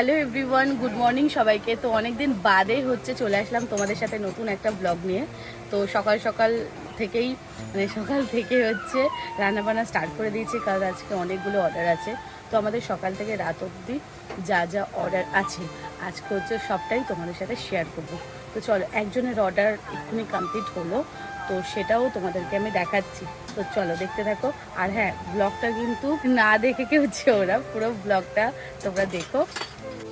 Hello everyone good morning সবাইকে। তো অনেকদিন বাদে হচ্ছে চলে আসলাম তোমাদের সাথে নতুন একটা ব্লগ নিয়ে। তো সকাল সকাল থেকেই মানে সকাল থেকে হচ্ছে রান্নাবান্না স্টার্ট করে দিয়েছি কারণ আজকে অনেকগুলো অর্ডার আছে। তো আমাদের সকাল থেকে রাত অবধি যা যা অর্ডার আছে, আজকে হচ্ছে সবটাই তোমাদের সাথে শেয়ার করব। তো চলো, একজনের অর্ডার এক্ষুনি কমপ্লিট হলো, তো সেটাও তোমাদেরকে আমি দেখাচ্ছি। তো চলো, দেখতে থাকো। আর হ্যাঁ ব্লগটা কিন্তু না দেখে কেউ না, পুরো ব্লগটা তোমরা দেখো।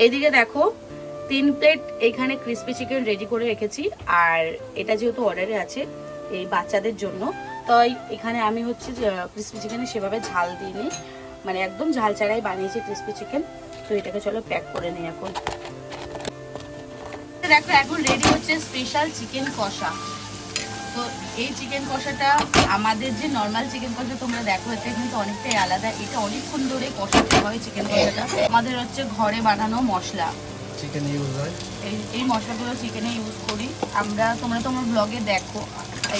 এদিকে দেখো, তিন প্লেট এখানে ক্রিস্পি চিকেন রেডি করে রেখেছি, আর এটা যেহেতু অর্ডারে আছে এই বাচ্চাদের জন্য, তাই এখানে আমি হচ্ছে ক্রিস্পি চিকেনে সেভাবে ঝাল দিইনি। মানে একদম ঝাল ছাড়াই বানিয়েছি ক্রিস্পি চিকেন তো এটাকে চলো প্যাক করে নিই এখন। দেখো, এখন রেডি হচ্ছে স্পেশাল চিকেন কষা। তো এই চিকেন কষাটা আমাদের যে নর্মাল চিকেন কষা তোমরা দেখো এটা কিন্তু অনেকটাই আলাদা। এটা অনেকক্ষণ ধরে কষাতে হয় চিকেন কষাটা। আমাদের হচ্ছে ঘরে বানানো মশলা। চিকেন ইউজ হয়। এই এই মশলাগুলো চিকেনে ইউজ করি। আমরা তোমরা তোমার ব্লগে দেখো।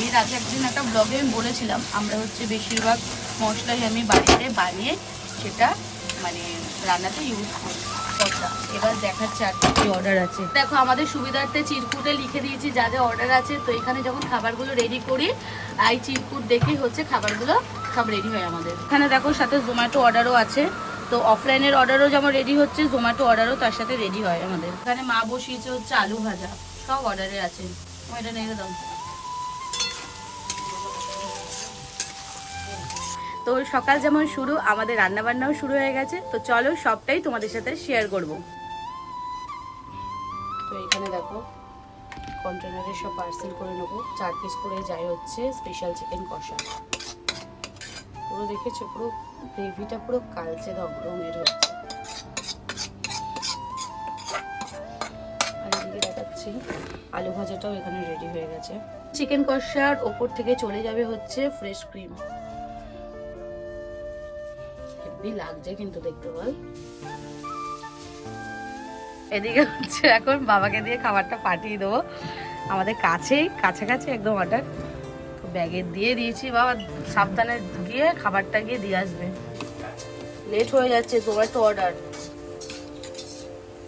এর আগে একদিন একটা ব্লগে আমি বলেছিলাম আমরা হচ্ছে বেশিরভাগ মশলাই আমি বাড়িতে বানিয়ে সেটা মানে রান্নাতে ইউজ করি। এবার দেখাচ্ছে আর কি অর্ডার আছে। দেখো, আমাদের সুবিধার্থে চিরকুটে লিখে দিয়েছি যা যা অর্ডার আছে। তো এখানে যখন খাবারগুলো রেডি করি, এই চিরকুট দেখেই হচ্ছে খাবারগুলো সব রেডি হয় আমাদের। এখানে দেখো, সাথে জোম্যাটো অর্ডারও আছে। তো অফলাইনের অর্ডারও যেমন রেডি হচ্ছে জোম্যাটো অর্ডারও তার সাথে রেডি হয় আমাদের। এখানে মা বসিয়েছে হচ্ছে আলু ভাজা। সব অর্ডারে আছে। এটা নিয়ে দাও। তো সকাল যেমন শুরু, আমাদের রান্না বান্নাও শুরু হয়ে গেছে। তো চলো সবটাই তোমাদের সাথে শেয়ার করব। তো এখানে দেখো কন্টেনারে সব পার্সেল করে নেব। চার পিস করে যাই হচ্ছে স্পেশাল চিকেন কষা। পুরো দেখেছ? পুরো গ্রেভিটা পুরো কালচে রঙের হচ্ছে। দেখাচ্ছি, আলু ভাজাটাও এখানে রেডি হয়ে গেছে। চিকেন কষার ওপর থেকে চলে যাবে হচ্ছে ফ্রেশ ক্রিম হেভি লাগছে কিন্তু দেখতে বল। এদিকে হচ্ছে এখন বাবাকে দিয়ে খাবারটা পাঠিয়ে দেবো। আমাদের কাছেই কাছাকাছি একদম অর্ডার তো ব্যাগে দিয়ে দিয়েছি বাবা সাবধানে গিয়ে খাবারটা গিয়ে দিয়ে আসবে। লেট হয়ে যাচ্ছে জোম্যাটো অর্ডার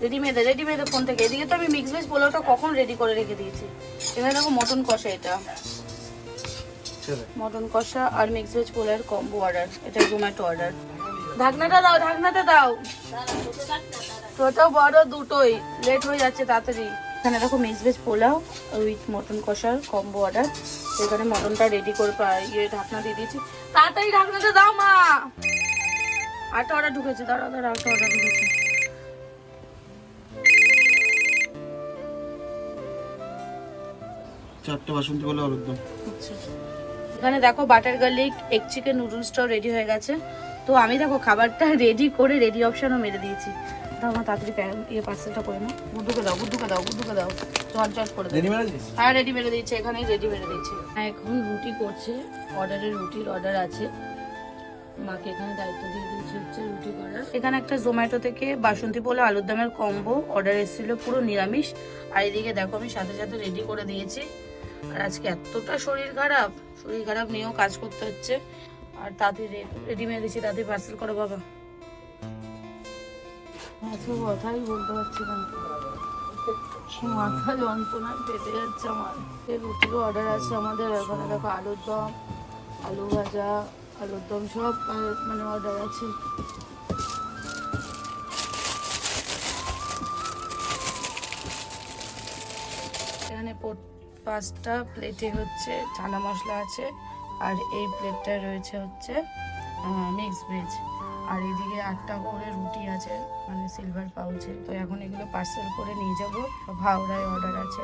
রেডিমেডে রেডিমেডে ফোন থেকে। এদিকে তো আমি মিক্স ভেজ পোলাওটা কখন রেডি করে রেখে দিয়েছি? এখানে দেখো মটন কষা এটা। মটন কষা আর মিক্স ভেজ পোলার কম্বো অর্ডার এটা জোম্যাটো অর্ডার ঢাকনাটা দাও ঢাকনাটা দাও। ছোট বড় দুটোই। লেট হয়ে যাচ্ছে তাড়াতাড়ি। এখানে দেখো mix veg pulao with mutton কষার কম্বো অর্ডার এখানে মটনটা রেডি করে ইয়ে ঢাকনা দিয়ে দিয়েছি। তাড়াতাড়ি ঢাকনাটা দাও মা! আটটা অর্ডার ঢুকেছে দাঁড়া দাঁড়া আটটা অর্ডার ঢুকেছে। চারটে বাসন্তী বলে আলুর দম আচ্ছা। এখানে দেখো বাটার গার্লিক এগ চিকেন নুডলসটাও রেডি হয়ে গেছে। তো আমি দেখো খাবারটা রেডি করে রেডি অপশানও মেরে দিয়েছি। দাও আমার তাড়াতাড়ি ইয়ে পার্সেলটা করে নাও। বুদ্ধুকে দাও বুদ্ধুকে দাও বুদ্ধুকে দাও। চট করে দাও। হ্যাঁ রেডি মেরে দিচ্ছে এখানেই রেডি মেরে দিচ্ছে হ্যাঁ এখন রুটি করছে অর্ডারের রুটির অর্ডার আছে। মাকে এখানে দায়িত্ব দিয়ে দিয়েছে হচ্ছে রুটি করার। এখানে একটা জোম্যাটো থেকে বাসন্তী পোলা আলুর দমের কম্বো অর্ডার এসেছিল পুরো নিরামিষ। আর এদিকে দেখো আমি সাথে সাথে রেডি করে দিয়েছি। আর আজকে এতটা শরীর খারাপ শরীর খারাপ নিয়েও কাজ করতে হচ্ছে। আর তাদের রেডি মেরে দিয়েছি, তাদের পার্সেল করো বাবা। এত কথাই বলতে পারছি না। মাথা যন্ত্রণা পেটে যাচ্ছে আমার। এই রুটিরও অর্ডার আছে আমাদের, ওখানে দেখো আলুর দম, আলু ভাজা, আলুর দম সব মানে অর্ডার আছে। এখানে পাঁচটা প্লেটে হচ্ছে চানা মশলা আছে। আর এই প্লেটটায় রয়েছে হচ্ছে মিক্স ভেজ আর এদিকে আটটা করে রুটি আছে মানে সিলভার পাউচে তো এখন এগুলো পার্সেল করে নিয়ে যাব। হাওড়ায় অর্ডার আছে।